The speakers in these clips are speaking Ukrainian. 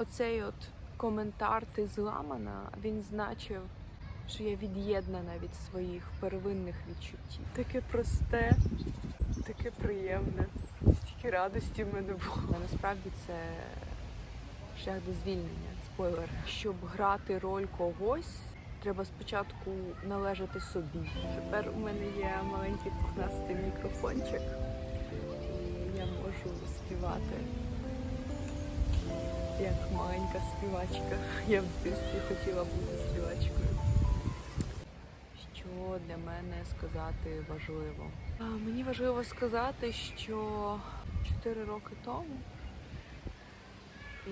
Оцей от коментар ти зламана, він значив, що я від'єднана від своїх первинних відчуттів. Таке просте, таке приємне. Стільки радості в мене було. Але насправді це шлях до звільнення, спойлер. Щоб грати роль когось, треба спочатку належати собі. Тепер у мене є маленький пухнастий мікрофончик, і я можу співати як маленька співачка. Я в дитинстві хотіла бути співачкою. Що для мене сказати важливо? Мені важливо сказати, що 4 роки тому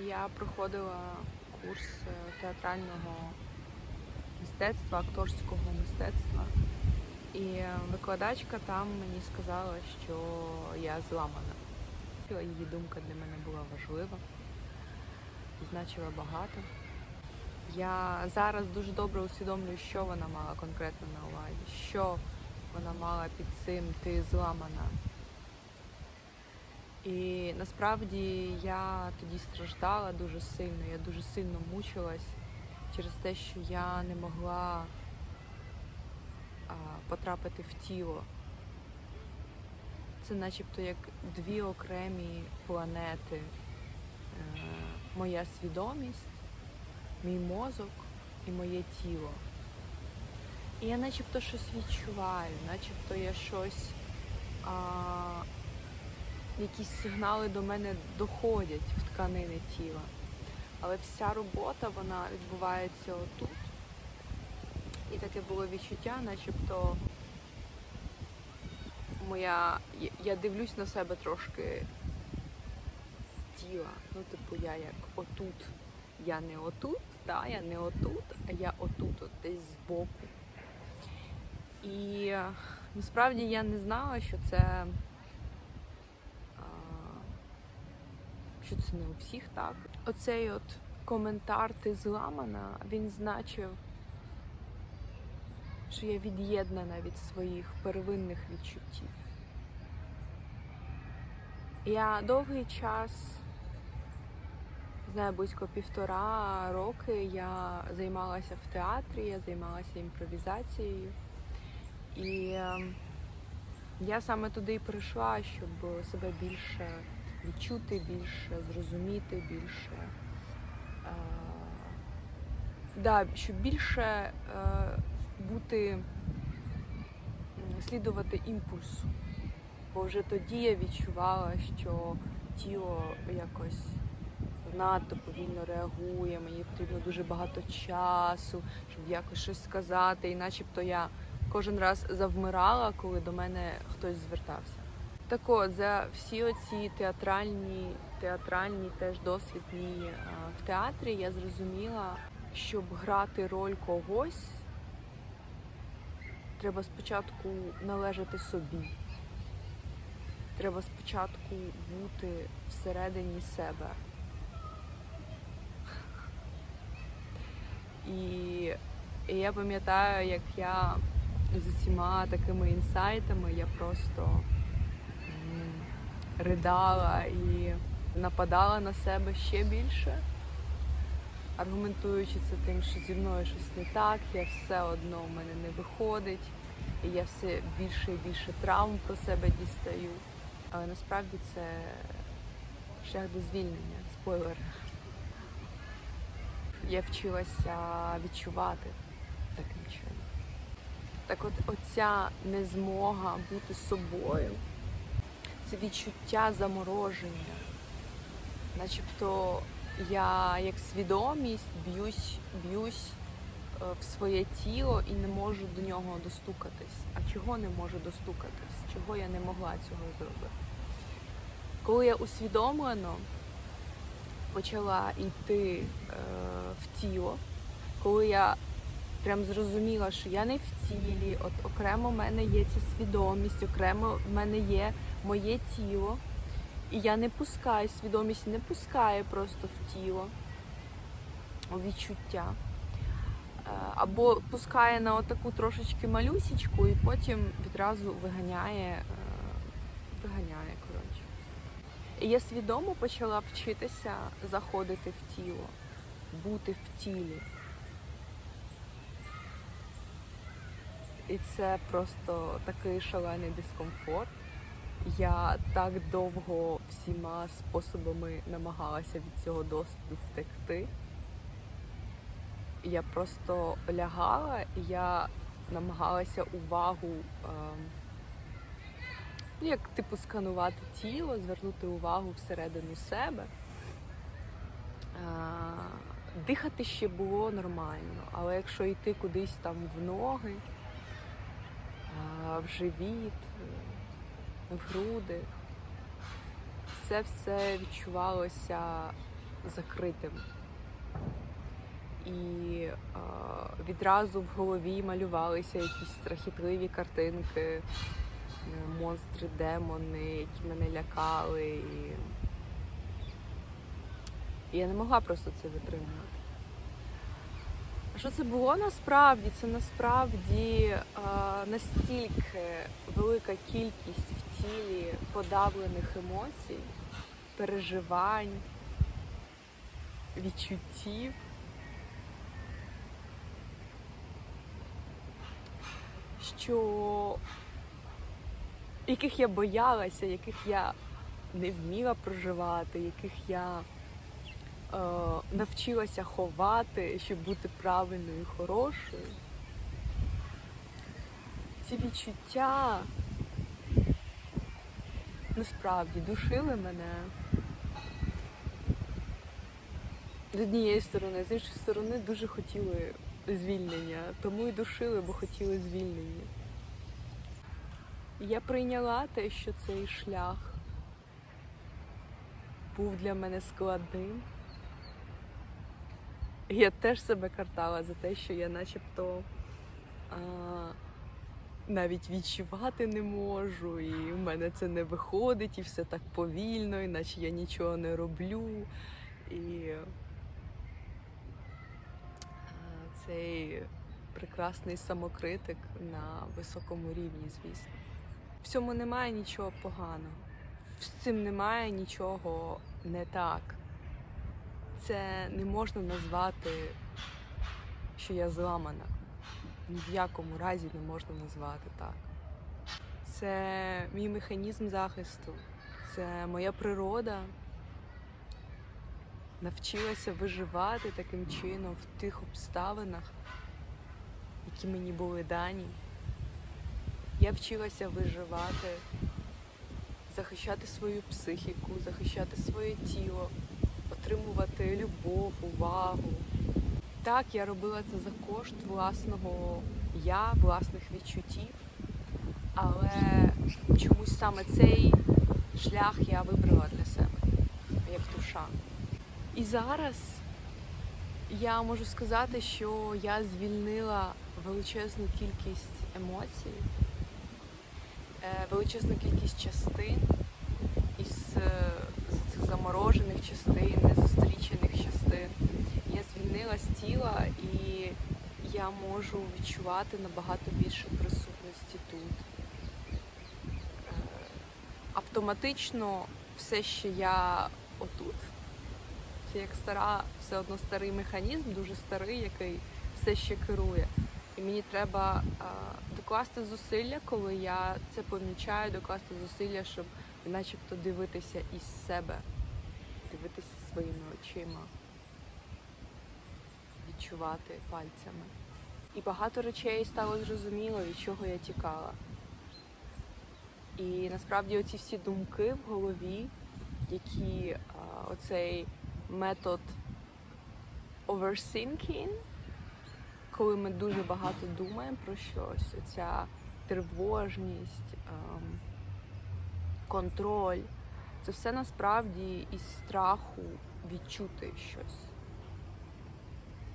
я проходила курс е, театрального мистецтва, акторського мистецтва. І викладачка там мені сказала, що я зламана. Її думка для мене була важлива значила багато. Я зараз дуже добре усвідомлюю, що вона мала конкретно на увазі, що вона мала під цим ти зламана. І насправді я тоді страждала дуже сильно, я дуже сильно мучилась через те, що я не могла а, потрапити в тіло. Це начебто як дві окремі планети. Моя свідомість, мій мозок і моє тіло. І я начебто щось відчуваю, начебто я щось, а, якісь сигнали до мене доходять в тканини тіла. Але вся робота вона відбувається отут. І таке було відчуття, начебто моя. я- дивлюсь на себе трошки тіла. Ну, типу, я як отут. Я не отут, та, я не отут, а я отут, от десь збоку. І е, насправді я не знала, що це. Що це не у всіх так. Оцей от коментар ти зламана, він значив, що я від'єднана від своїх первинних відчуттів. Я довгий час, знаю, близько півтора роки я займалася в театрі, я займалася імпровізацією. І е, я саме туди і прийшла, щоб себе більше відчути, більше зрозуміти, більше. Е, да, щоб більше е, бути, слідувати імпульсу. Бо вже тоді я відчувала, що тіло якось надто повільно реагує, мені потрібно дуже багато часу, щоб якось щось сказати, і начебто я кожен раз завмирала, коли до мене хтось звертався. Так от, за всі оці театральні, театральні теж досвід мій а, в театрі, я зрозуміла, щоб грати роль когось, треба спочатку належати собі. Треба спочатку бути всередині себе. І, і я пам'ятаю, як я з усіма такими інсайтами я просто ридала і нападала на себе ще більше, аргументуючи це тим, що зі мною щось не так, я все одно в мене не виходить, і я все більше і більше травм про себе дістаю. Але насправді це шлях до звільнення, спойлер. Я вчилася відчувати таким чином. Так от оця незмога бути собою, це відчуття замороження. Начебто я як свідомість б'юсь, б'юсь е, в своє тіло і не можу до нього достукатись. А чого не можу достукатись? Чого я не могла цього зробити? Коли я усвідомлено почала йти е, в тіло, коли я прям зрозуміла, що я не в тілі, от окремо в мене є ця свідомість, окремо в мене є моє тіло, і я не пускаю, свідомість не пускає просто в тіло, у відчуття. Е, Або пускає на отаку трошечки малюсічку і потім відразу виганяє, е, виганяє, я свідомо почала вчитися заходити в тіло, бути в тілі. І це просто такий шалений дискомфорт. Я так довго всіма способами намагалася від цього досвіду втекти. Я просто лягала, я намагалася увагу, ем, як типу сканувати тіло, звернути увагу всередину себе. Дихати ще було нормально, але якщо йти кудись там в ноги, в живіт, в груди, це все відчувалося закритим. І відразу в голові малювалися якісь страхітливі картинки, монстри, демони, які мене лякали. І... і я не могла просто це витримувати. А що це було насправді? Це насправді е, настільки велика кількість в тілі подавлених емоцій, переживань, відчуттів. що яких я боялася, яких я не вміла проживати, яких я е, навчилася ховати, щоб бути правильною і хорошою. Ці відчуття насправді душили мене з однієї сторони, з іншої сторони дуже хотіли звільнення, тому і душили, бо хотіли звільнення. Я прийняла те, що цей шлях був для мене складним. Я теж себе картала за те, що я начебто а, навіть відчувати не можу, і в мене це не виходить, і все так повільно, іначе я нічого не роблю. І цей прекрасний самокритик на високому рівні, звісно. В цьому немає нічого поганого, з цим немає нічого не так. Це не можна назвати, що я зламана. Ні в якому разі не можна назвати так. Це мій механізм захисту, це моя природа навчилася виживати таким чином в тих обставинах, які мені були дані. Я вчилася виживати, захищати свою психіку, захищати своє тіло, отримувати любов, увагу. Так, я робила це за кошт власного я, власних відчуттів, але чомусь саме цей шлях я вибрала для себе як душа. І зараз я можу сказати, що я звільнила величезну кількість емоцій, величезну кількість частин із е, цих заморожених частин, незустрічених частин. Я звільнила з тіла і я можу відчувати набагато більше присутності тут. Е, Автоматично все, що я отут. Це як стара, все одно старий механізм, дуже старий, який все ще керує. І мені треба докласти зусилля, коли я це помічаю, докласти зусилля, щоб начебто дивитися із себе, дивитися своїми очима, відчувати пальцями. І багато речей стало зрозуміло, від чого я тікала. І насправді оці всі думки в голові, які оцей метод overthinking, коли ми дуже багато думаємо про щось, оця тривожність, ем, контроль. Це все насправді із страху відчути щось.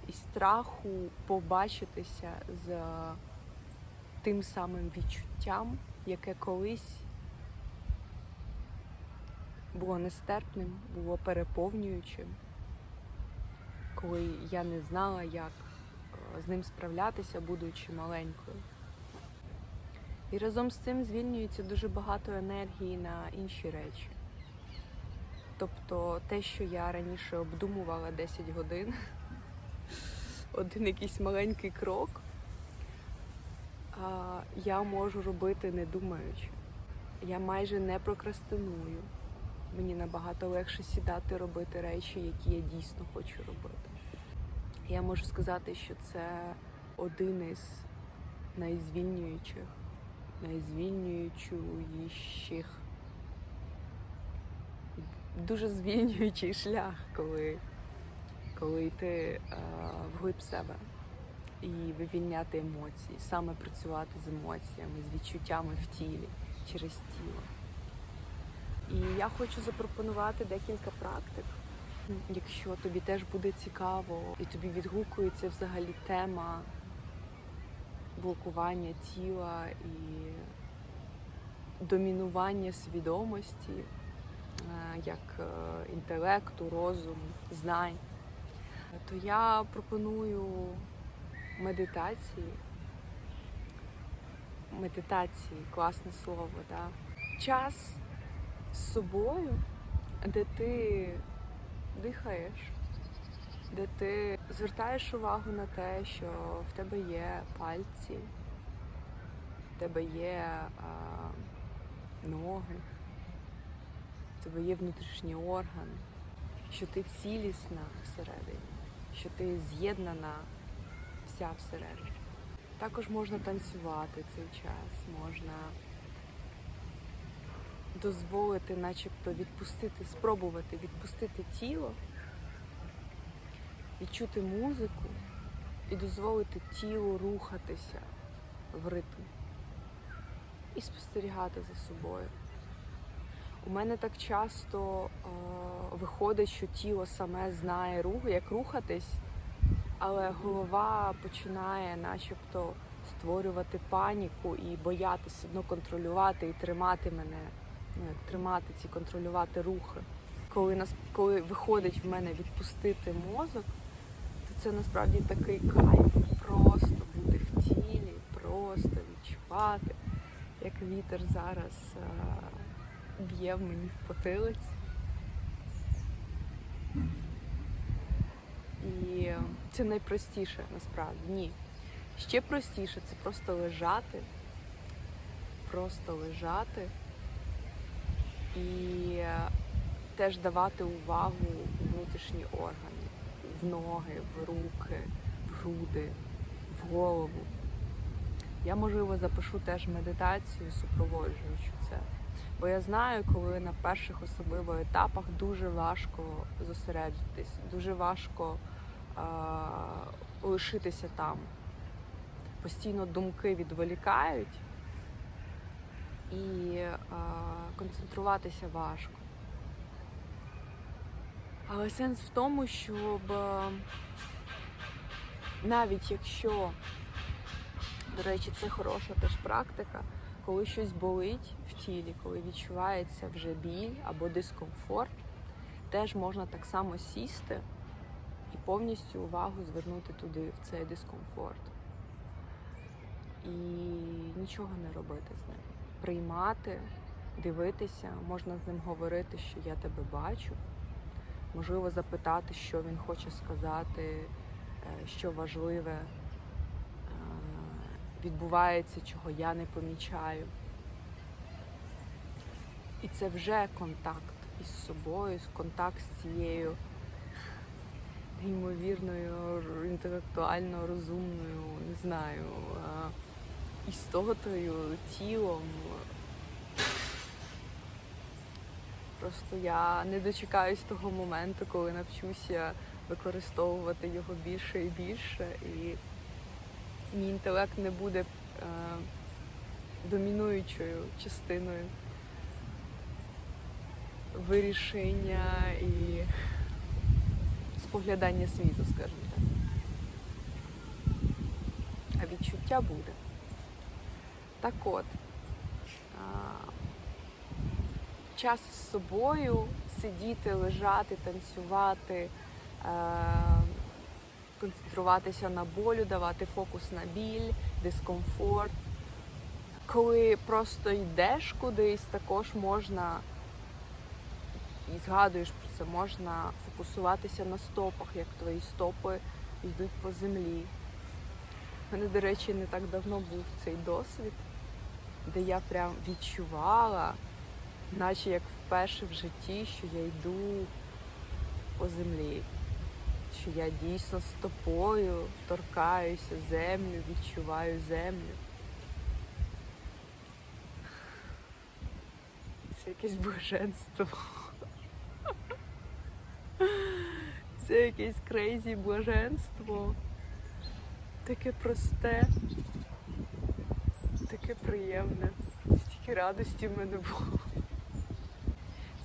Із страху побачитися з тим самим відчуттям, яке колись було нестерпним, було переповнюючим, коли я не знала, як з ним справлятися, будучи маленькою. І разом з цим звільнюється дуже багато енергії на інші речі. Тобто те, що я раніше обдумувала 10 годин, один якийсь маленький крок, я можу робити не думаючи. Я майже не прокрастиную. Мені набагато легше сідати робити речі, які я дійсно хочу робити. Я можу сказати, що це один із найзвільнюючих, найзвільнюючих, дуже звільнюючий шлях, коли, коли йти е, вглиб себе і вивільняти емоції, саме працювати з емоціями, з відчуттями в тілі, через тіло. І я хочу запропонувати декілька практик. Якщо тобі теж буде цікаво і тобі відгукується взагалі тема блокування тіла і домінування свідомості, е, як е, інтелекту, розуму, знань, то я пропоную медитації. Медитації, класне слово, да? час з собою, де ти дихаєш, де ти звертаєш увагу на те, що в тебе є пальці, в тебе є а, ноги, в тебе є внутрішні органи, що ти цілісна всередині, що ти з'єднана вся всередині. Також можна танцювати цей час, можна дозволити, начебто, відпустити, спробувати відпустити тіло, відчути музику і дозволити тілу рухатися в ритм і спостерігати за собою. У мене так часто е, виходить, що тіло саме знає рух, як рухатись, але голова починає начебто створювати паніку і боятися одно контролювати і тримати мене тримати ці контролювати рухи. Коли нас коли виходить в мене відпустити мозок, то це насправді такий кайф. Просто бути в тілі, просто відчувати, як вітер зараз а, б'є в мені в потилиці. І це найпростіше насправді. Ні. Ще простіше це просто лежати, просто лежати і теж давати увагу внутрішні органи, в ноги, в руки, в груди, в голову. Я, можливо, запишу теж медитацію, супроводжуючи це. Бо я знаю, коли на перших особливо етапах дуже важко зосереджитись, дуже важко а, лишитися там. Постійно думки відволікають і а, концентруватися важко. Але сенс в тому, щоб а, навіть якщо, до речі, це хороша теж практика, коли щось болить в тілі, коли відчувається вже біль або дискомфорт, теж можна так само сісти і повністю увагу звернути туди, в цей дискомфорт. І нічого не робити з ним приймати, дивитися, можна з ним говорити, що я тебе бачу, можливо, запитати, що він хоче сказати, е, що важливе е, відбувається, чого я не помічаю. І це вже контакт із собою, контакт з цією неймовірною, інтелектуально розумною, не знаю. Істотою, тілом. Просто я не дочекаюсь того моменту, коли навчуся використовувати його більше і більше, і мій інтелект не буде е, домінуючою частиною вирішення і споглядання світу, скажімо так. А відчуття буде. Так от, час з собою сидіти, лежати, танцювати, концентруватися на болю, давати фокус на біль, дискомфорт. Коли просто йдеш кудись, також можна і згадуєш про це, можна фокусуватися на стопах, як твої стопи йдуть по землі. У мене, до речі, не так давно був цей досвід, де я прям відчувала, наче як вперше в житті, що я йду по землі, що я дійсно стопою торкаюся землю, відчуваю землю. Це якесь блаженство. Це якесь крейзі блаженство. Таке просте, таке приємне. Стільки радості в мене було.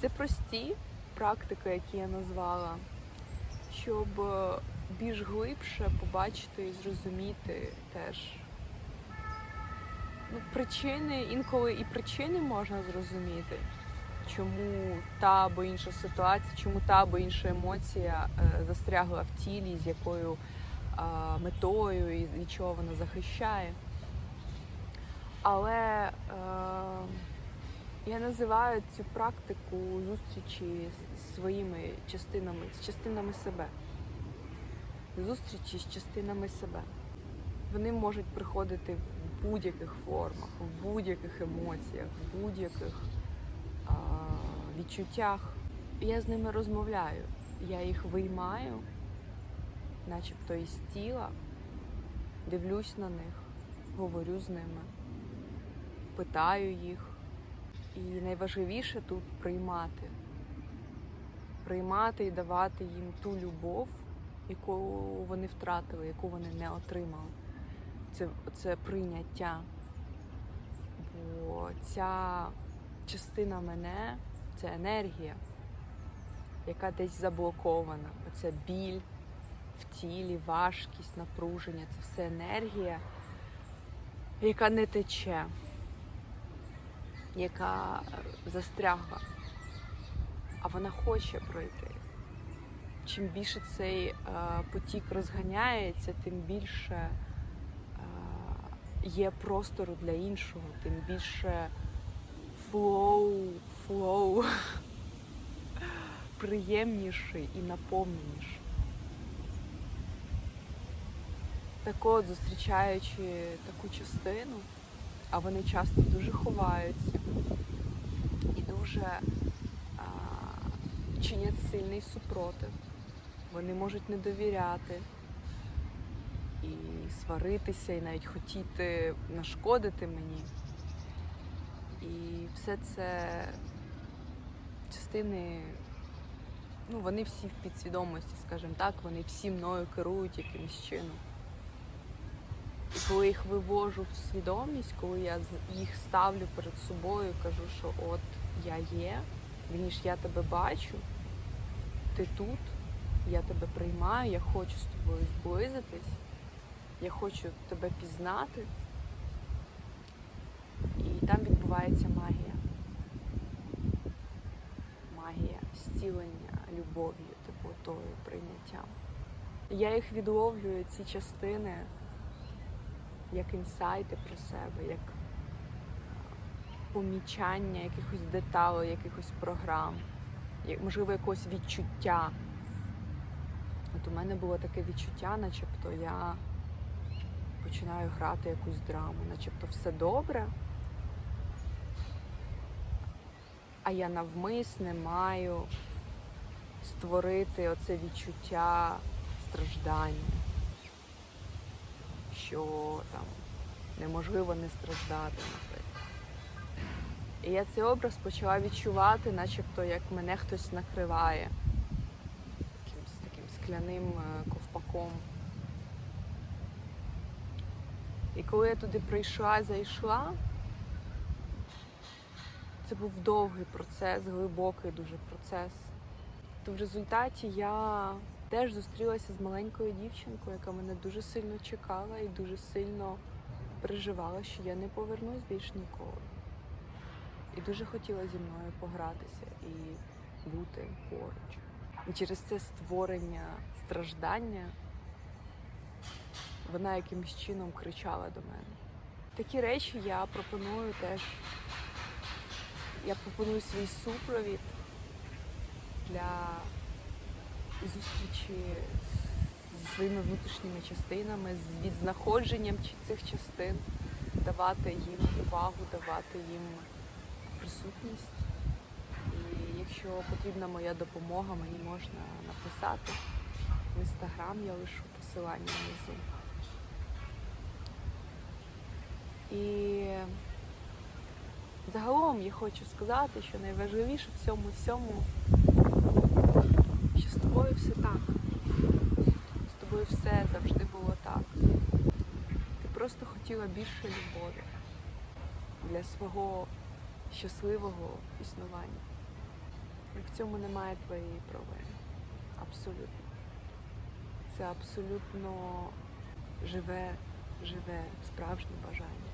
Це прості практики, які я назвала, щоб е, більш глибше побачити і зрозуміти теж. Ну, причини, інколи і причини можна зрозуміти, чому та або інша ситуація, чому та або інша емоція е, застрягла в тілі, з якою метою і від чого вона захищає. Але е, я називаю цю практику зустрічі з своїми частинами, з частинами себе. Зустрічі з частинами себе. Вони можуть приходити в будь-яких формах, в будь-яких емоціях, в будь-яких а, відчуттях. Я з ними розмовляю. Я їх виймаю, начебто із тіла, дивлюсь на них, говорю з ними, питаю їх. І найважливіше тут приймати. Приймати і давати їм ту любов, яку вони втратили, яку вони не отримали. Це, це прийняття. Бо ця частина мене це енергія, яка десь заблокована. Оце біль в тілі, важкість, напруження це все енергія, яка не тече яка застрягла, а вона хоче пройти. Чим більше цей е, потік розганяється, тим більше е, є простору для іншого, тим більше флоу, флоу приємніший і наповненіший. Так от, зустрічаючи таку частину, а вони часто дуже ховаються і дуже а, чинять сильний супротив. Вони можуть не довіряти і сваритися, і навіть хотіти нашкодити мені. І все це частини, ну, вони всі в підсвідомості, скажімо так, вони всі мною керують якимось чином. Коли їх вивожу в свідомість, коли я їх ставлю перед собою, кажу, що от я є, вірніше, я тебе бачу, ти тут, я тебе приймаю, я хочу з тобою зблизитись, я хочу тебе пізнати. І там відбувається магія. Магія зцілення любов'ю, теплотою, прийняттям. Я їх відловлюю, ці частини як інсайти про себе, як помічання якихось деталей, якихось програм, можливо, якогось відчуття. От у мене було таке відчуття, начебто я починаю грати якусь драму, начебто все добре, а я навмисне маю створити оце відчуття страждання що там неможливо не страждати, наприклад. І я цей образ почала відчувати, начебто як мене хтось накриває якимсь таким скляним е, ковпаком. І коли я туди прийшла, зайшла, це був довгий процес, глибокий дуже процес. То в результаті я теж зустрілася з маленькою дівчинкою, яка мене дуже сильно чекала і дуже сильно переживала, що я не повернусь більш ніколи. І дуже хотіла зі мною погратися і бути поруч. І через це створення страждання вона якимось чином кричала до мене. Такі речі я пропоную теж. Я пропоную свій супровід для зустрічі зі своїми внутрішніми частинами, з відзнаходженням цих частин, давати їм увагу, давати їм присутність. І якщо потрібна моя допомога, мені можна написати. В інстаграм я лишу посилання внизу. І загалом я хочу сказати, що найважливіше в цьому всьому, з тобою все так. З тобою все завжди було так. Ти просто хотіла більше любові для свого щасливого існування. І в цьому немає твоєї провини. Абсолютно. Це абсолютно живе, живе, справжнє бажання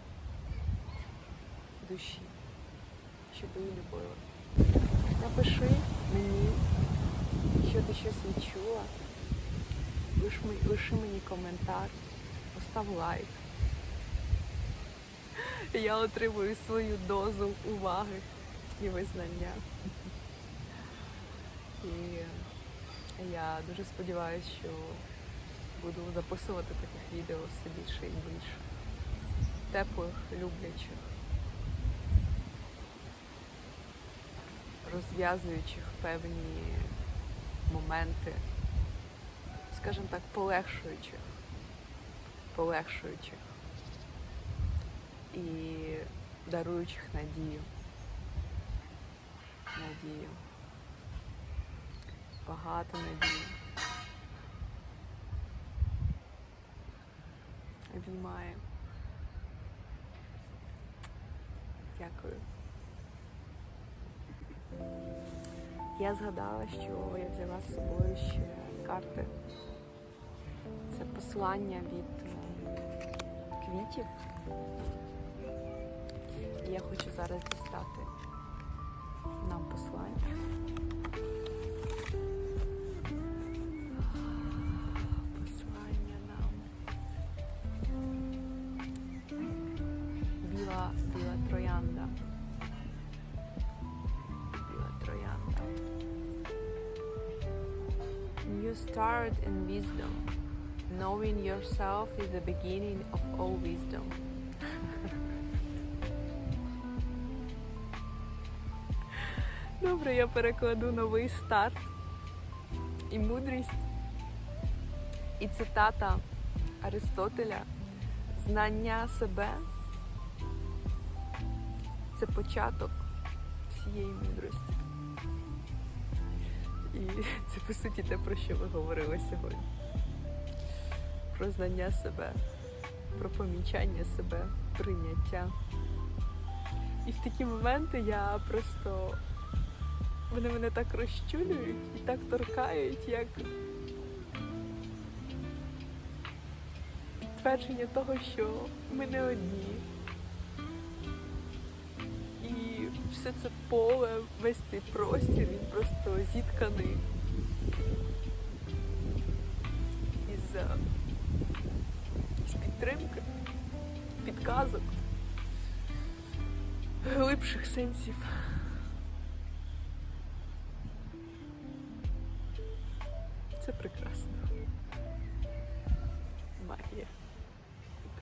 душі, щоб її любили. Напиши мені, що ти щось відчула. Лиши мені коментар, постав лайк. Я отримую свою дозу уваги і визнання. І я дуже сподіваюся, що буду записувати таких відео все більше і більше. Теплих, люблячих, розв'язуючих певні моменти, скажімо так, полегшуючих, полегшуючих і даруючих надію. Надію. Багато надії. Обіймаю. Дякую. Я згадала, що я взяла з собою ще карти. Це послання від е, квітів. І я хочу зараз дістати нам послання. Послання нам. Біла, біла троянда. New start in wisdom. Knowing yourself is the beginning of all wisdom. Добре, я перекладу новий старт і мудрість. І цитата Аристотеля Знання себе це початок всієї мудрості. І це по суті те, про що ви говорили сьогодні. Про знання себе, про помічання себе, прийняття. І в такі моменти я просто вони мене так розчулюють і так торкають, як підтвердження того, що ми не одні. Все це поле, весь цей простір, він просто зітканий із, е, із підтримки, підказок, глибших сенсів.